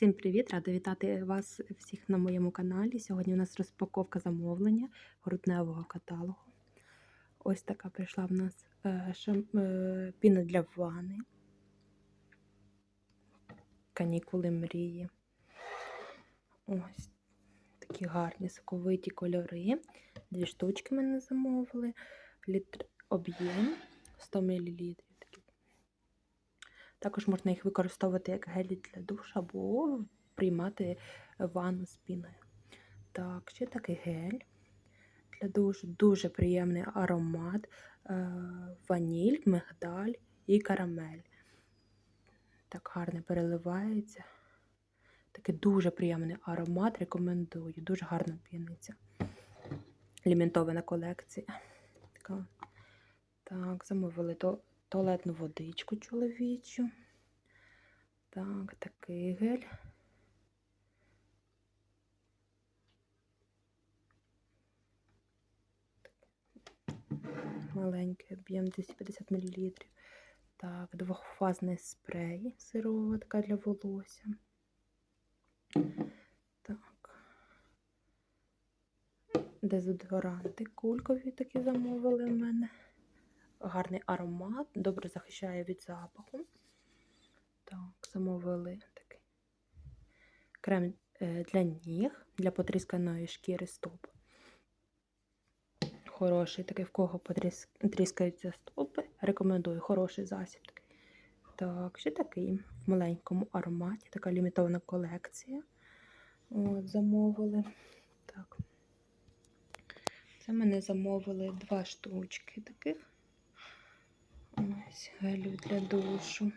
Всім привіт! Рада вітати вас всіх на моєму каналі. Сьогодні у нас розпаковка замовлення грудневого каталогу. Ось така прийшла в нас е, е, піна для ванни. Канікули мрії. Ось такі гарні соковиті кольори. Дві штучки мене замовили. Літр об'єм 100 мл. Також можна їх використовувати як гелі для душу або приймати ванну з піною. Так, ще такий гель для душу. Дуже приємний аромат, е, ваніль, мигдаль і карамель. Так гарно переливається. Такий дуже приємний аромат, рекомендую. Дуже гарно піниться. Лімітована колекція. Так, замовили то туалетну водичку чоловічу. Так, такий гель. Маленький об'єм 250 мл. Так, двохфазний спрей, сироватка для волосся. Так. Дезодоранти кулькові такі замовили в мене гарний аромат, добре захищає від запаху. Так, замовили такий крем е, для ніг, для потрісканої шкіри стоп. Хороший такий, в кого тріскаються стопи. Рекомендую хороший засіб. Так, ще такий в маленькому ароматі, така лімітована колекція. От, Замовили. Так. Це мене замовили два штучки таких. Ось гелю для душу.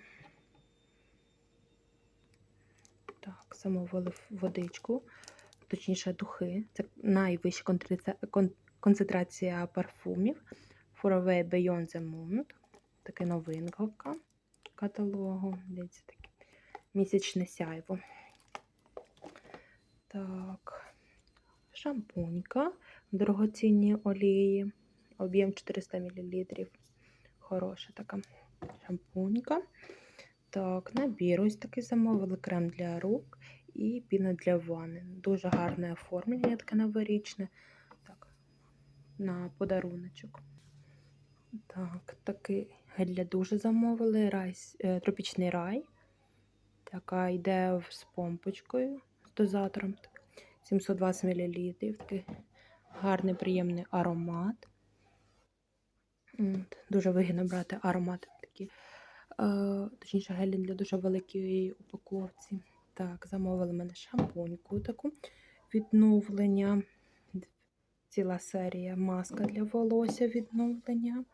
Так, замовили водичку, точніше духи. Це найвища концентрація парфумів. Фуровей Beyond the Moon. Таке новинка каталогу. Дивіться таке місячне сяйво. Так, шампунька, дорогоцінні олії, об'єм 400 мл хороша така шампунька. Так, набір ось такий замовили крем для рук і піна для ванни. Дуже гарне оформлення, таке новорічне. Так, на подаруночок. Так, такий гель для дуже замовили. Рай, е, тропічний рай. Така йде з помпочкою, з дозатором. 720 мл. Такий гарний, приємний аромат. Дуже вигідно брати аромати такі, е, точніше, гелі для дуже великої упаковці. Так, замовили мене шампуньку таку відновлення. Ціла серія маска для волосся відновлення.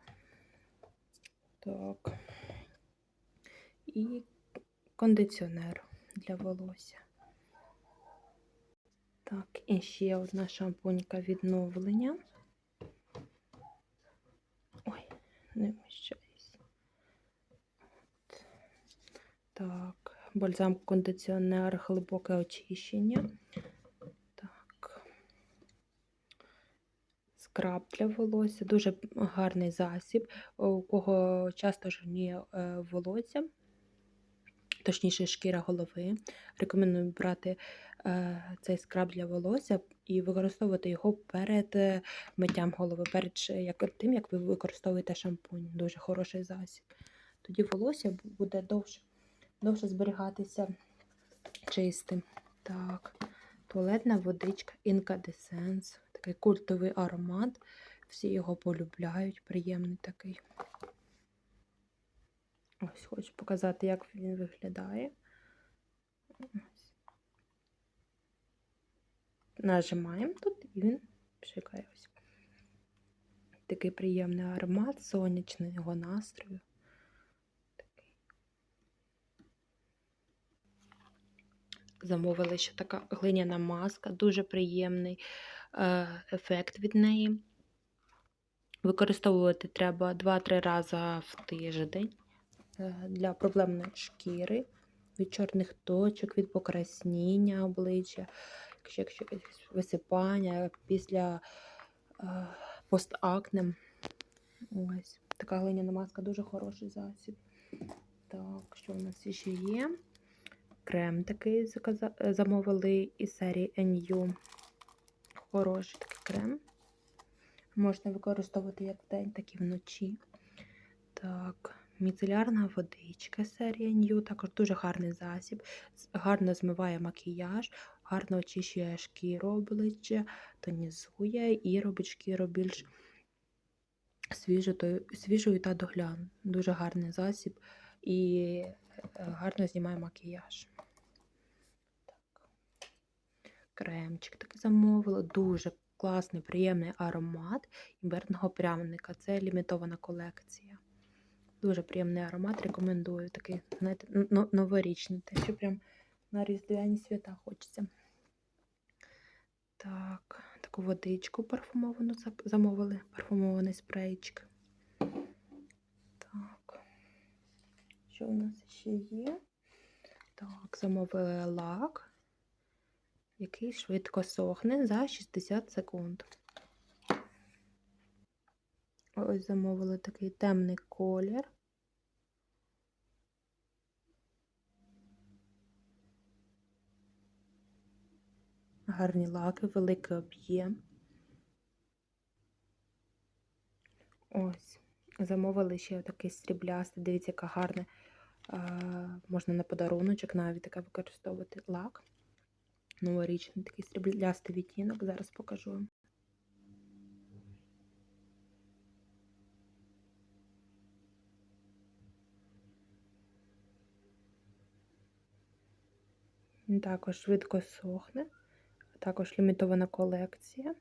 Так. І кондиціонер для волосся. Так, і ще одна шампунька відновлення. Не вміщаюсь. Так, бальзам кондиціонер, глибоке очищення. Так. Скраб для волосся, дуже гарний засіб, у кого часто жирніє е, волосся, точніше шкіра голови. Рекомендую брати е, цей скраб для волосся і використовувати його перед е, миттям голови, перед як, тим, як ви використовуєте шампунь. Дуже хороший засіб. Тоді волосся буде довше довше зберігатися чистим. Так, туалетна водичка, інкадесенс, такий культовий аромат. Всі його полюбляють, приємний такий. Ось хочу показати, як він виглядає. Нажимаємо тут і він пшикає ось. Такий приємний аромат сонячного настрою. Такий. Замовили ще така глиняна маска, дуже приємний е, ефект від неї. Використовувати треба 2-3 рази в тиждень для проблемної шкіри, від чорних точок, від покрасніння обличчя якщо якесь висипання після е, постакне. Ось. Така глиняна маска дуже хороший засіб. Так, що у нас ще є? крем такий е, замовили із серії NU. Хороший такий крем. Можна використовувати як вдень, так і вночі. Так, міцелярна водичка серія New. Також дуже гарний засіб. Гарно змиває макіяж, гарно очищує шкіру обличчя, тонізує і робить шкіру більш свіжою, та доглянутою. Дуже гарний засіб і е, гарно знімає макіяж. Так. Кремчик такий замовила. Дуже класний, приємний аромат імбирного пряника. Це лімітована колекція. Дуже приємний аромат. Рекомендую такий, знаєте, новорічний. Те, що прям на різдвяні свята хочеться. Так, таку водичку парфумовану замовили. Парфумований спрейчик. Так. Що у нас ще є? Так, замовили лак, який швидко сохне за 60 секунд. Ось замовили такий темний колір. Гарні лаки, великий об'єм. Ось. Замовили ще такий сріблястий. Дивіться, яка гарна. Можна на подаруночок навіть таке використовувати лак. Новорічний такий сріблястий відтінок. Зараз покажу також швидко сохне. Також лімітована колекція.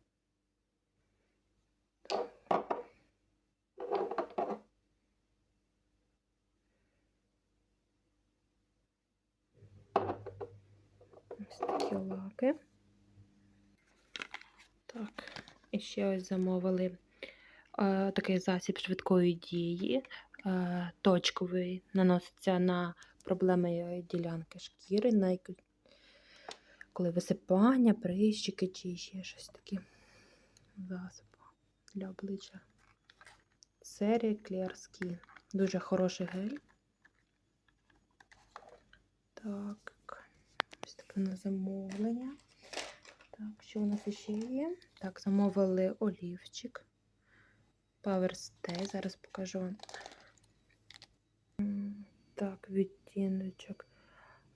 Ось такі лаки. Так, і ще ось замовили е, такий засіб швидкої дії. Е, точковий наноситься на проблеми ділянки шкіри, на коли висипання, прищики чи ще щось таке. Засіб для обличчя. Серія Clear Skin. Дуже хороший гель. Так, ось таке на замовлення. Так, що у нас ще є? Так, замовили олівчик. Power Stay. Зараз покажу. Так, відтіночок.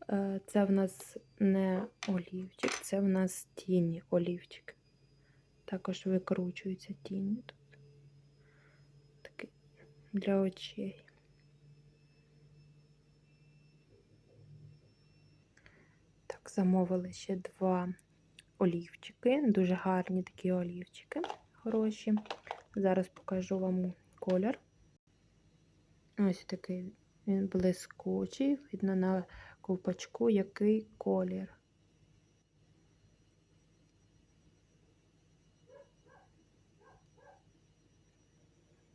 Е, Це в нас не олівчик, це в нас тіні олівчик. Також викручуються тіні тут. Таке для очей. Так, замовили ще два олівчики. Дуже гарні такі олівчики, хороші. Зараз покажу вам колір. Ось такий він блискучий. Видно на ковпачку, який колір.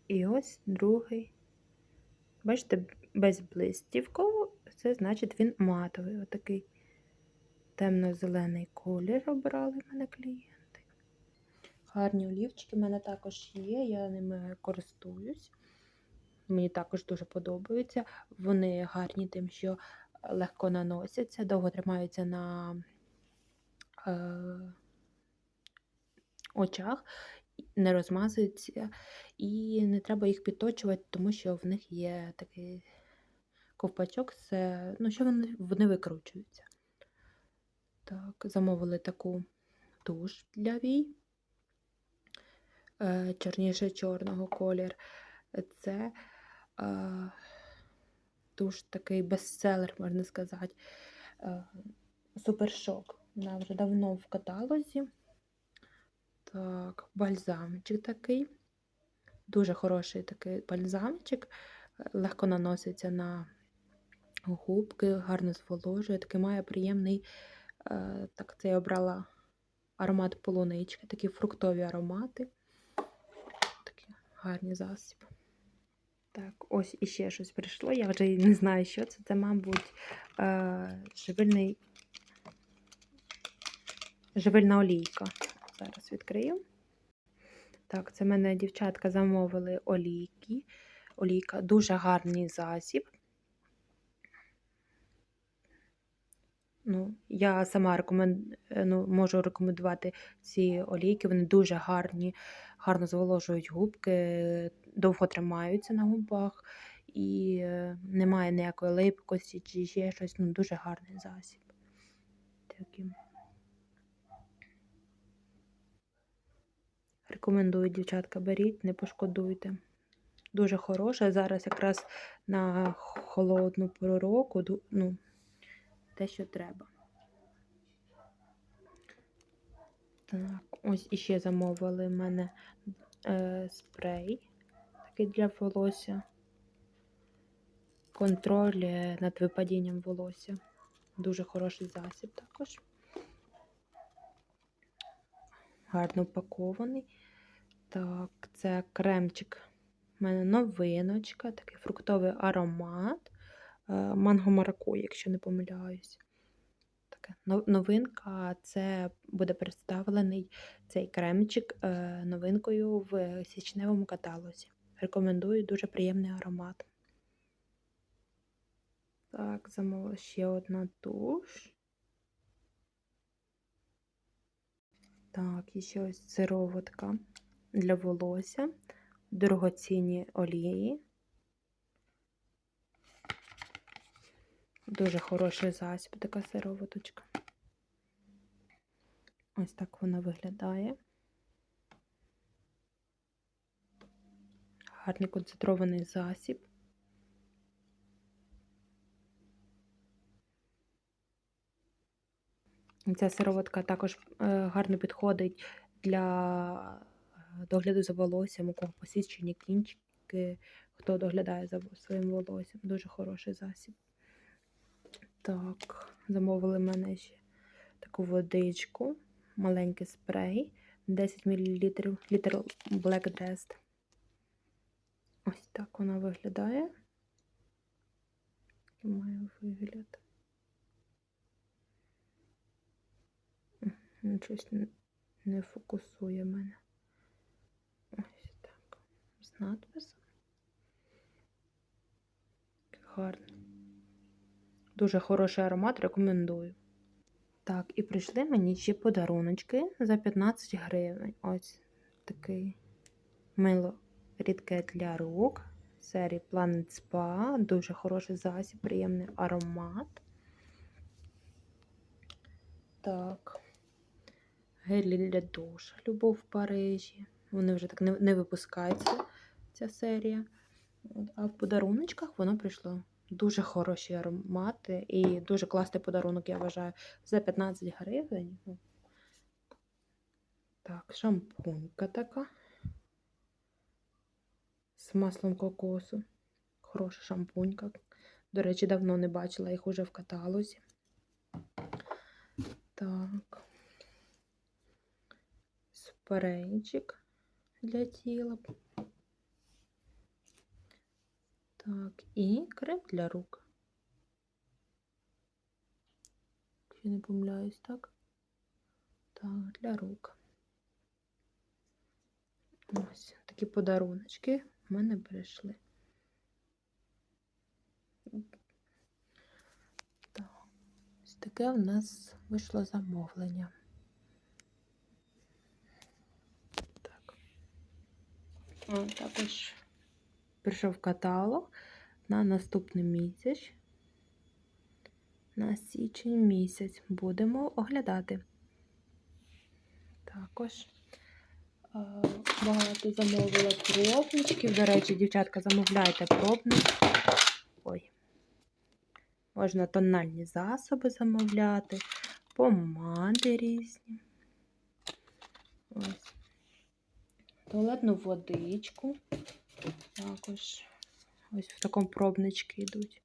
І ось другий. Бачите, без блистівково, це значить він матовий. Отакий темно-зелений колір обрали мене клієнти. Гарні олівчики в мене також є, я ними користуюсь. Мені також дуже подобаються. Вони гарні тим, що легко наносяться, довго тримаються на е, очах, не розмазуються, і не треба їх підточувати, тому що в них є такий ковпачок, це, ну, що вони, вони викручуються. Так, замовили таку туш для вій. Е, чорніше чорного колір. Це е, туш такий бестселер, можна сказати. Е, супершок. Вона вже давно в каталозі. Так, бальзамчик такий. Дуже хороший такий бальзамчик. Легко наноситься на губки, гарно зволожує. Такий має приємний, е, так це я обрала аромат полунички, такі фруктові аромати. Такі гарні засіб. Так, ось іще щось прийшло. Я вже не знаю, що це. Це, мабуть, е, живильний, живильна олійка. Зараз відкрию. Так, це в мене дівчатка замовили олійки. Олійка дуже гарний засіб. Ну, я сама рекомен... ну, можу рекомендувати ці олійки. Вони дуже гарні, гарно зволожують губки, довго тримаються на губах і е, немає ніякої липкості чи ще щось. Ну, дуже гарний засіб. Такий. Рекомендую, дівчатка, беріть, не пошкодуйте. Дуже хороше. Зараз якраз на холодну пору року, ну, те, що треба. Так, ось іще замовили в мене е, спрей такий для волосся. Контроль е, над випадінням волосся. Дуже хороший засіб також. Гарно упакований. Так, це кремчик. У мене новиночка, такий фруктовий аромат. Е, Манго маракуй, якщо не помиляюсь. Така но- новинка це буде представлений цей кремчик е, новинкою в січневому каталозі. Рекомендую дуже приємний аромат. Так, замовила ще одна туш. Так, і ще ось сироватка для волосся, дорогоцінні олії. Дуже хороший засіб, така сироваточка. Ось так вона виглядає. Гарний концентрований засіб. Ця сироватка також е, гарно підходить для е, догляду за волоссям, у кого посічені кінчики, хто доглядає за своїм волоссям. Дуже хороший засіб. Так, замовили мене ще таку водичку, маленький спрей, 10 мл літр Black Dressed. Так вона виглядає. Такий має вигляд. Щось не фокусує мене. Ось так. З надписом. Гарно. Дуже хороший аромат, рекомендую. Так, і прийшли мені ще подаруночки за 15 гривень. Ось такий мило рідке для рук. Серії Planet Spa. Дуже хороший засіб, приємний аромат. Так. Гелі для душа. Любов в Парижі. Вони вже так не, не випускаються, ця серія. А в подаруночках воно прийшло. Дуже хороші аромати і дуже класний подарунок, я вважаю, за 15 гривень. Так, шампунька така. З маслом кокосу. Хороша шампунька. До речі, давно не бачила їх уже в каталозі. Так. Спрейчик для тіла. Так, і крем для рук. Чи не помиляюсь, так? Так, для рук. Ось такі подаруночки в мене прийшли. Так, ось таке в нас вийшло замовлення. Так. А, також прийшов каталог на наступний місяць. На січень місяць будемо оглядати. Також е, багато замовила пробничків. До речі, дівчатка, замовляйте пробнички. Ой. Можна тональні засоби замовляти, помади різні. Ось. Туалетну водичку. Також ось в такому пробнички йдуть.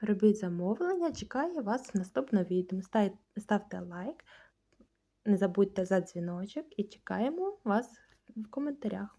Робіть замовлення, чекаю вас в наступному відео. Ставте лайк, не забудьте за дзвіночок і чекаємо вас в коментарях.